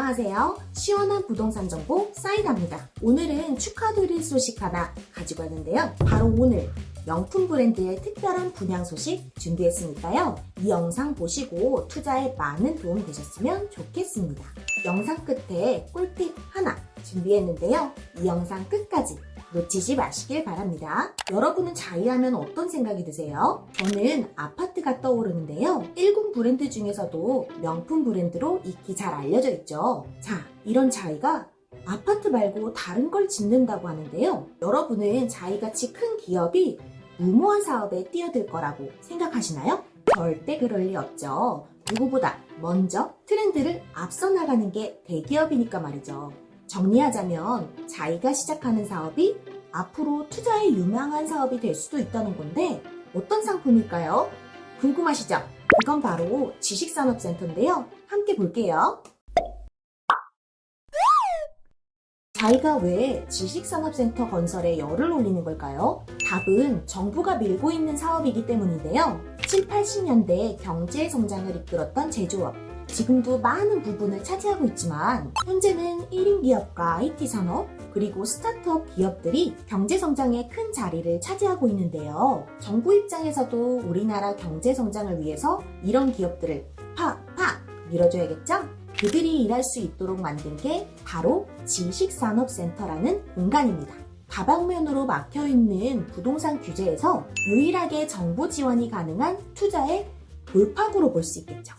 안녕하세요. 시원한 부동산 정보 사이다입니다. 오늘은 축하드릴 소식 하나 가지고 왔는데요. 바로 오늘 명품 브랜드의 특별한 분양 소식 준비했으니까요. 이 영상 보시고 투자에 많은 도움이 되셨으면 좋겠습니다. 영상 끝에 꿀팁 하나 준비했는데요. 이 영상 끝까지 놓치지 마시길 바랍니다. 여러분은 자이하면 어떤 생각이 드세요? 저는 아파트가 떠오르는데요. 1군 브랜드 중에서도 명품 브랜드로 익히 잘 알려져 있죠. 자, 이런 자이가 아파트 말고 다른 걸 짓는다고 하는데요. 여러분은 자이같이 큰 기업이 무모한 사업에 뛰어들 거라고 생각하시나요? 절대 그럴 리 없죠. 누구보다 먼저 트렌드를 앞서 나가는 게 대기업이니까 말이죠. 정리하자면 자기가 시작하는 사업이 앞으로 투자에 유망한 사업이 될 수도 있다는 건데 어떤 상품일까요? 궁금하시죠? 그건 바로 지식산업센터인데요. 함께 볼게요. 자기가 왜 지식산업센터 건설에 열을 올리는 걸까요? 답은 정부가 밀고 있는 사업이기 때문인데요. 7, 80년대 경제 성장을 이끌었던 제조업, 지금도 많은 부분을 차지하고 있지만 현재는 1인 기업과 IT 산업 그리고 스타트업 기업들이 경제 성장에 큰 자리를 차지하고 있는데요. 정부 입장에서도 우리나라 경제 성장을 위해서 이런 기업들을 팍팍 밀어줘야겠죠? 그들이 일할 수 있도록 만든 게 바로 지식산업센터라는 공간입니다. 다방면으로 막혀 있는 부동산 규제에서 유일하게 정부 지원이 가능한 투자의 돌파구로 볼 수 있겠죠.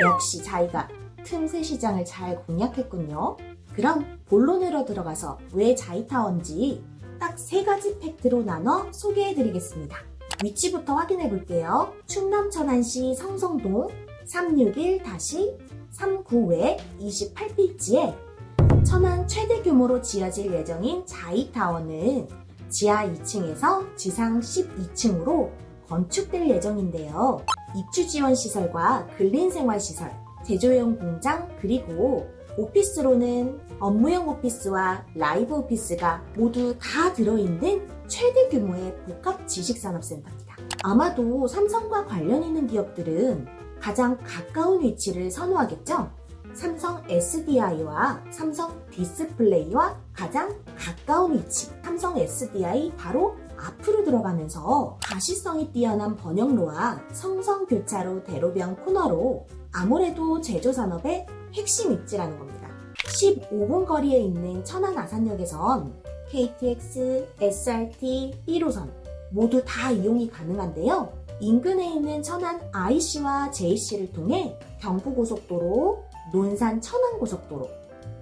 역시 자기가 틈새 시장을 잘 공략했군요. 그럼 본론으로 들어가서 왜 자이타워인지 딱 세 가지 팩트로 나눠 소개해드리겠습니다. 위치부터 확인해 볼게요. 충남 천안시 성성동 361-39회 28필지에 천안 최대 규모로 지어질 예정인 자이타워는 지하 2층에서 지상 12층으로 건축될 예정인데요. 입주 지원 시설과 근린 생활 시설, 제조용 공장, 그리고 오피스로는 업무용 오피스와 라이브 오피스가 모두 다 들어있는 최대 규모의 복합 지식산업센터입니다. 아마도 삼성과 관련 있는 기업들은 가장 가까운 위치를 선호하겠죠? 삼성 SDI와 삼성 디스플레이와 가장 가까운 위치. 삼성 SDI 바로 앞으로 들어가면서 가시성이 뛰어난 번영로와 성성 교차로 대로변 코너로 아무래도 제조산업의 핵심 입지라는 겁니다. 15분 거리에 있는 천안 아산역에선 KTX, SRT, 1호선 모두 다 이용이 가능한데요. 인근에 있는 천안 IC와 JC를 통해 경부고속도로, 논산 천안고속도로,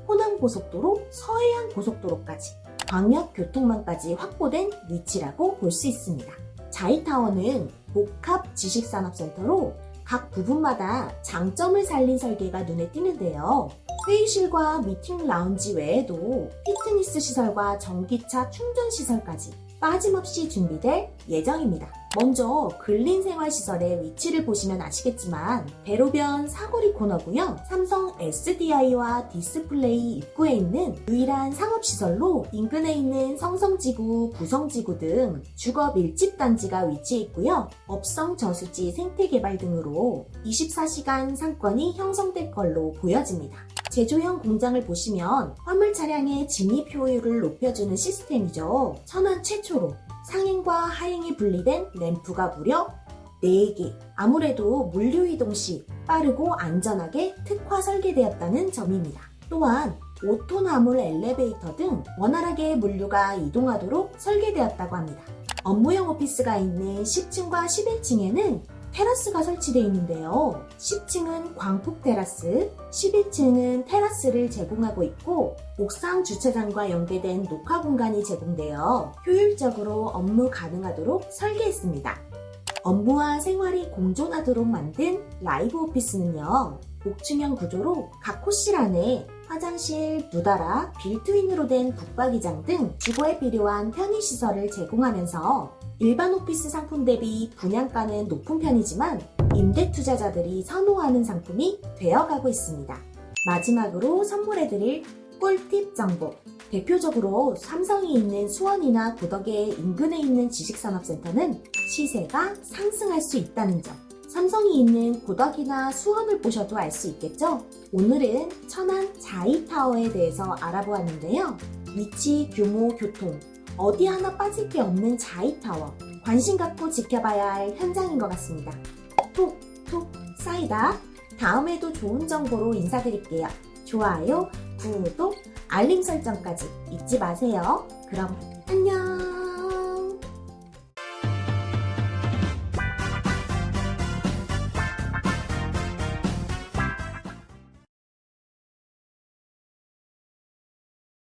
호남고속도로, 서해안고속도로까지 광역 교통망까지 확보된 위치라고 볼 수 있습니다. 자이타워는 복합 지식산업센터로 각 부분마다 장점을 살린 설계가 눈에 띄는데요. 회의실과 미팅 라운지 외에도 피트니스 시설과 전기차 충전 시설까지 빠짐없이 준비될 예정입니다. 먼저 근린생활시설의 위치를 보시면 아시겠지만 대로변 사거리 코너고요. 삼성 SDI와 디스플레이 입구에 있는 유일한 상업시설로 인근에 있는 성성지구, 부성지구 등 주거 밀집 단지가 위치해 있고요. 업성 저수지 생태개발 등으로 24시간 상권이 형성될 걸로 보여집니다. 제조형 공장을 보시면 화물 차량의 진입 효율을 높여주는 시스템이죠. 천안 최초로 상행과 하행이 분리된 램프가 무려 4개. 아무래도 물류 이동 시 빠르고 안전하게 특화 설계되었다는 점입니다. 또한 오토나물 엘리베이터 등 원활하게 물류가 이동하도록 설계되었다고 합니다. 업무용 오피스가 있는 10층과 11층에는 테라스가 설치되어 있는데요. 10층은 광폭 테라스, 11층은 테라스를 제공하고 있고 옥상 주차장과 연계된 녹화 공간이 제공되어 효율적으로 업무 가능하도록 설계했습니다. 업무와 생활이 공존하도록 만든 라이브 오피스는요. 복층형 구조로 각 호실 안에 화장실, 누다라, 빌트인으로 된 북박이장 등 주거에 필요한 편의시설을 제공하면서 일반 오피스 상품 대비 분양가는 높은 편이지만 임대 투자자들이 선호하는 상품이 되어가고 있습니다. 마지막으로 선물해드릴 꿀팁 정보. 대표적으로 삼성이 있는 수원이나 고덕의 인근에 있는 지식산업센터는 시세가 상승할 수 있다는 점. 삼성이 있는 고덕이나 수원을 보셔도 알 수 있겠죠? 오늘은 천안 자이타워에 대해서 알아보았는데요. 위치, 규모, 교통, 어디 하나 빠질 게 없는 자이타워. 관심 갖고 지켜봐야 할 현장인 것 같습니다. 톡톡 쌓이다. 다음에도 좋은 정보로 인사드릴게요. 좋아요, 구독, 알림 설정까지 잊지 마세요. 그럼 안녕!